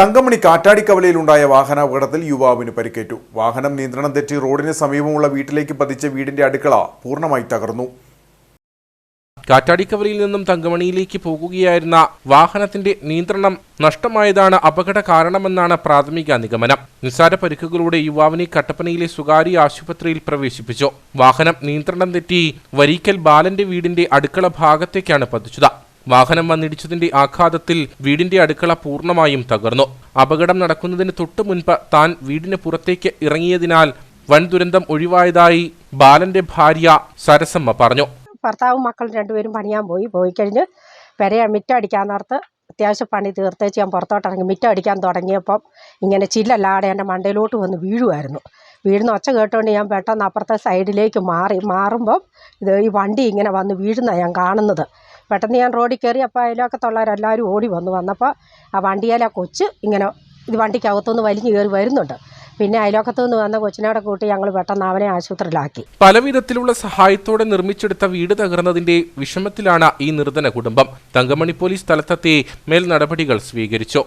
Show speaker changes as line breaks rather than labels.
തങ്കമണി കാറ്റാടിക്കവലയിലുണ്ടായ വാഹനാപകടത്തിൽ യുവാവിന് പരിക്കേറ്റു. വാഹനം നിയന്ത്രണം തെറ്റി റോഡിന് സമീപമുള്ള വീട്ടിലേക്ക് പതിച്ച വീടിന്റെ അടുക്കള പൂർണമായി തകർന്നു.
കാറ്റാടിക്കവലയിൽ നിന്നും തങ്കമണിയിലേക്ക് പോകുകയായിരുന്ന വാഹനത്തിന്റെ നിയന്ത്രണം നഷ്ടമായതാണ് അപകട കാരണമെന്നാണ് പ്രാഥമിക നിഗമനം. നിസ്സാര പരിക്കുകളോടെ യുവാവിനെ കട്ടപ്പനയിലെ സ്വകാര്യ ആശുപത്രിയിൽ പ്രവേശിപ്പിച്ചു. വാഹനം നിയന്ത്രണം തെറ്റി വരിക്കൽ ബാലന്റെ വീടിന്റെ അടുക്കള ഭാഗത്തേക്കാണ് പതിച്ചത്. വാഹനം വന്നിടിച്ചതിന്റെ ആഘാതത്തിൽ വീടിന്റെ അടുക്കള പൂർണമായും തകർന്നു. അപകടം നടക്കുന്നതിന് തൊട്ടു മുൻപ് താൻ വീടിന് പുറത്തേക്ക് ഇറങ്ങിയതിനാൽ വൻ ദുരന്തം ഒഴിവായതായി ബാലന്റെ ഭാര്യ സരസമ്മ പറഞ്ഞു.
ഭർത്താവും മക്കൾ രണ്ടുപേരും പണിയാൻ പോയി. പോയി കഴിഞ്ഞ് പെരയെ മിറ്റടിക്കാൻ നേരത്ത് അത്യാവശ്യം പണി തീർത്തേച്ച് ഞാൻ പുറത്തോട്ടിറങ്ങി. മിറ്റടിക്കാൻ തുടങ്ങിയപ്പം ഇങ്ങനെ ചില്ലല്ലാടെ എന്റെ മണ്ടയിലോട്ട് വന്ന് വീഴുമായിരുന്നു വീഴുന്ന ഒച്ച കേട്ടുകൊണ്ട് ഞാൻ പെട്ടെന്ന് അപ്പുറത്തെ സൈഡിലേക്ക് മാറി. മാറുമ്പം ഇത് ഈ വണ്ടി ഇങ്ങനെ വന്ന് വീഴുന്ന ഞാൻ കാണുന്നത്. പെട്ടെന്ന് ഞാൻ റോഡിൽ കയറി അപ്പോൾ അതിലൊക്കത്തുള്ളവരെല്ലാവരും ഓടി വന്നു. വന്നപ്പോൾ ആ വണ്ടിയേലെ കൊച്ച് ഇങ്ങനെ ഇത് വണ്ടിക്കകത്തുനിന്ന് വലിഞ്ഞു കയറി വരുന്നുണ്ട്. പിന്നെ അയലോക്കത്തു നിന്ന് വന്ന കൊച്ചിനോടെ കൂട്ടി ഞങ്ങൾ പെട്ടെന്ന് അവനെ ആശുപത്രിയിലാക്കി.
പലവിധത്തിലുള്ള സഹായത്തോടെ നിർമ്മിച്ചെടുത്ത വീട് തകർന്നതിന്റെ വിഷമത്തിലാണ് ഈ നിർധന കുടുംബം. തങ്കമണി പോലീസ് സ്ഥലത്തെത്തി മേൽ നടപടികൾ സ്വീകരിച്ചു.